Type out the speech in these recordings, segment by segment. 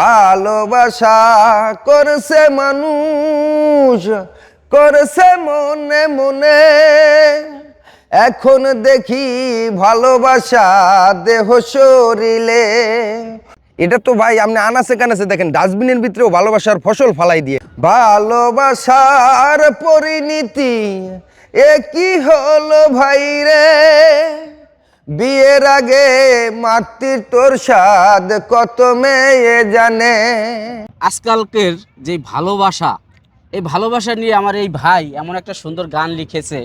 ভালোবাসা করছে মানুষ, করছে মনে মনে। এখন দেখি ভালোবাসা দেহ শরীরে এটা তো ভাই আপনি আনাসে কানাসে দেখেন, ডাস্টবিনের ভিতরেও ভালোবাসার ফসল ফালাই দিয়ে। ভালোবাসার পরিণীতি এ কি হলো ভাই রে? বিয়ের আগে মাতৃ তোর স্বাদ কত মেয়ে জানে? আজকালকের যে ভালোবাসা এই ভালোবাসা নিয়ে আমার এই ভাই এমন একটা সুন্দর গান লিখেছে।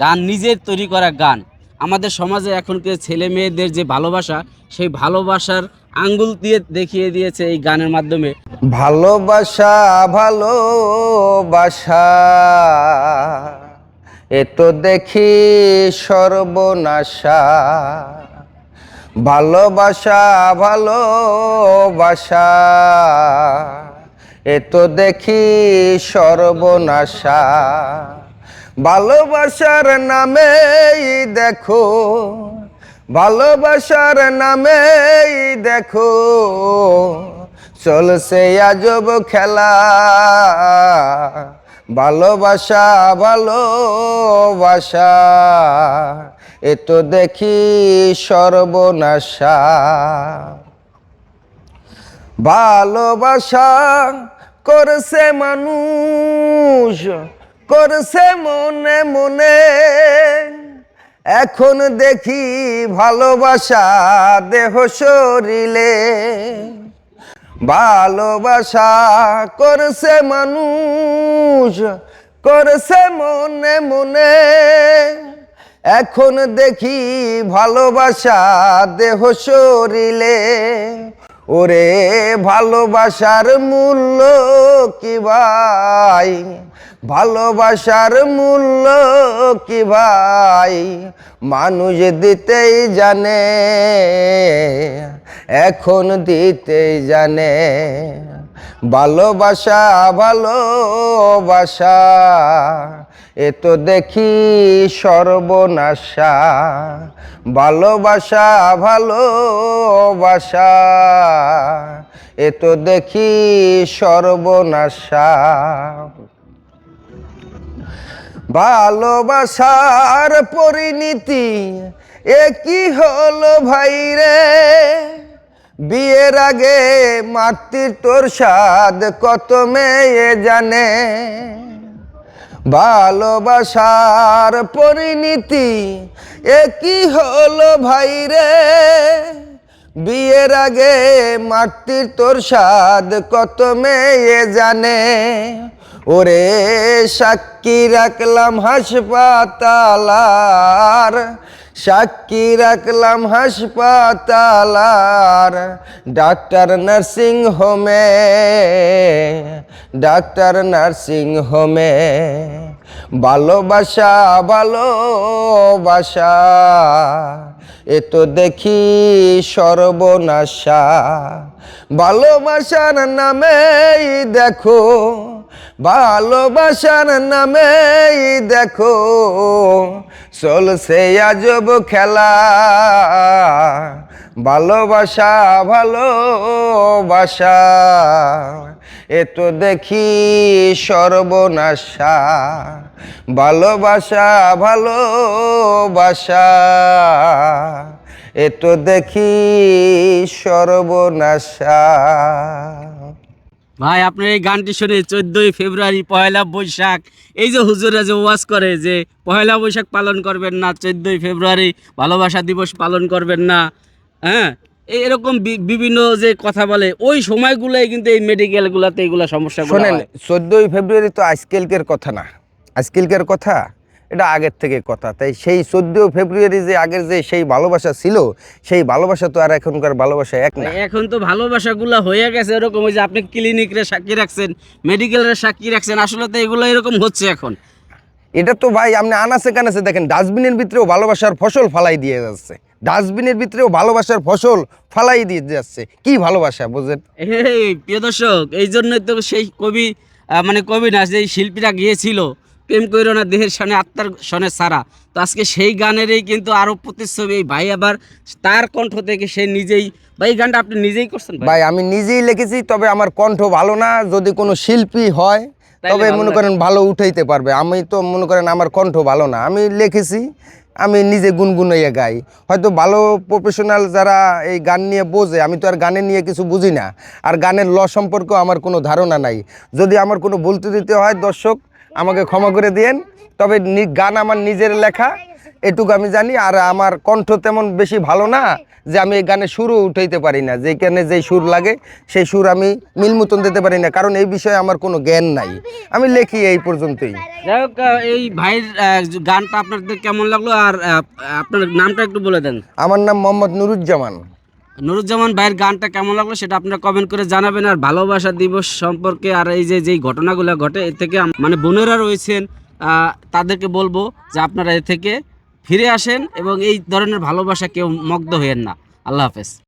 গান নিজের তৈরি করা গান। আমাদের সমাজে এখনকার ছেলে মেয়েদের যে ভালোবাসা সেই ভালোবাসার আঙ্গুল দিয়ে দেখিয়ে দিয়েছে এই গানের মাধ্যমে। ভালোবাসা ভালোবাসা। এ তো দেখি সর্বনাশা, ভালোবাসা ভালোবাসা। এ তো দেখি সর্বনাশা, ভালোবাসার নামেই দেখো, ভালোবাসার নামেই দেখো। চলছে আজব খেলা। ভালোবাসা ভালোবাসা, এ তো দেখি সর্বনাশা। ভালোবাসা করছে মানুষ, করছে মনে মনে। এখন দেখি ভালোবাসা দেহ শরীরে। ভালোবাসা করছে মানুষ করছে মনে মনে। এখন দেখি ভালোবাসা দেহ শরীরে ওরে ভালোবাসার মূল্য কি ভাই? ভালোবাসার মূল্য কি ভাই? মানুষ দিতেই জানে, এখন দিতেই জানে। ভালোবাসা ভালোবাসা। এ তো দেখি সর্বনাশা, ভালোবাসা ভালোবাসা। এ তো দেখি সর্বনাশা, ভালোবাসার পরিণীতি এ কি হলো ভাই রে? বিয়ের আগে মাতৃ তোর স্বাদ কত মেয়ে জানে? ভালোবাসার পরিণীতি এ কি হলো ভাই রে? বিয়ের আগে মাতৃ তোর স্বাদ কত মেয়ে জানে? ওরে সাক্ষী রাখলাম হাসপাতালার সাক্ষী রাখলাম হাসপাতালার, ডাক্তার নার্সিং হোমে, ডাক্তার নার্সিং হোমে। ভালোবাসা ভালোবাসা, এ তো দেখি সর্বনাশা। ভালোবাসার নামেই দেখো ভালোবাসার নামেই দেখো, চলছে আজব খেলা। ভালোবাসা ভালোবাসা, এ তো দেখি সর্বনাশা। ভালোবাসা ভালোবাসা, এ তো দেখি সর্বনাশা। ভাই আপনার এই গানটি শুনে চোদ্দই ফেব্রুয়ারি পয়লা বৈশাখ এই যে হুজুরা যে ওয়াজ করে যে পয়লা বৈশাখ পালন করবেন না চোদ্দই ফেব্রুয়ারি ভালোবাসা দিবস পালন করবেন না হ্যাঁ? এই এরকম বিভিন্ন যে কথা বলে ওই সময়গুলোই কিন্তু এই মেডিকেলগুলোতে এইগুলো সমস্যা শোনেন চোদ্দই ফেব্রুয়ারি তো আজকালকের কথা না। আজকালকের কথা এটা আগের থেকে কথা। তাই সেই চোদ্দই ফেব্রুয়ারি যে আগের যে সেই ভালোবাসা ছিল সেই ভালোবাসা তো আর এখনকার ভালোবাসা এক না। এখন তো ভালোবাসাগুলো হয়ে গেছে এরকম ওই যে আপনি ক্লিনিকরে সাক্ষী রাখছেন মেডিকেলের সাক্ষী রাখছেন আসলে তো এগুলো এরকম হচ্ছে এখন। এটা তো ভাই আপনি আনাসে কানাসে দেখেন ডাস্টবিনের ভিতরেও ভালোবাসার ফসল ফালাই দিয়ে যাচ্ছে। ডাস্টবিনের ভিতরেও ভালোবাসার ফসল ফালাই দিয়ে যাচ্ছে। কি ভালোবাসা বুঝেন এই প্রিয় দর্শক এই জন্যই তো সেই কবি মানে কবি না সেই শিল্পীরা গিয়েছিল। প্রেম কইরো না দেহের সনে আত্মার সনে সারা। তো আজকে সেই গানেরই কিন্তু আরও প্রতিচ্ছবি এই ভাই আবার তার কণ্ঠ থেকে সে নিজেই ভাই এই গানটা আপনি নিজেই করছেন ভাই? আমি নিজেই লিখেছি তবে আমার কণ্ঠ ভালো না। যদি কোনো শিল্পী হয় তবে মনে করেন ভালো উঠাইতে পারবে। আমি তো মনে করেন আমার কণ্ঠ ভালো না। আমি লিখেছি আমি নিজে গুনগুনাইয়ে গাই। হয়তো ভালো প্রফেশনাল যারা এই গান নিয়ে বোঝে আমি তো আর গানের নিয়ে কিছু বুঝি না। আর গানের ল সম্পর্কেও আমার কোনো ধারণা নাই। যদি আমার কোনো বলতে দিতে হয় দর্শক আমাকে ক্ষমা করে দিয়েন। তবে গান আমার নিজের লেখা এটুকু আমি জানি। আর আমার কণ্ঠ তেমন বেশি ভালো না যে আমি এই গানে সুরও উঠাইতে পারি না। যেখানে যেই সুর লাগে সেই সুর আমি মিল মতন দিতে পারি না। কারণ এই বিষয়ে আমার কোনো জ্ঞান নাই। আমি লেখি এই পর্যন্তই। যাই হোক এই ভাইয়ের গানটা আপনাদের কেমন লাগল? আর আপনার নামটা একটু বলে দেন। আমার নাম মোহাম্মদ নুরুজ্জামান। নুরুজ্জামান ভাইয়ের গানটা কেমন লাগল সেটা আপনারা কমেন্ট করে জানাবেন আর ভালোবাসা দিবস সম্পর্কে আর এই যে, যেই ঘটনাগুলো ঘটে, এর থেকে মানে বোনেরা রয়েছেন তাদেরকে বলব যে আপনারা এ থেকে ফিরে আসেন এবং এই ধরনের ভালোবাসা কেউ মগ্ধ হইয়েন না। আল্লাহ হাফেজ।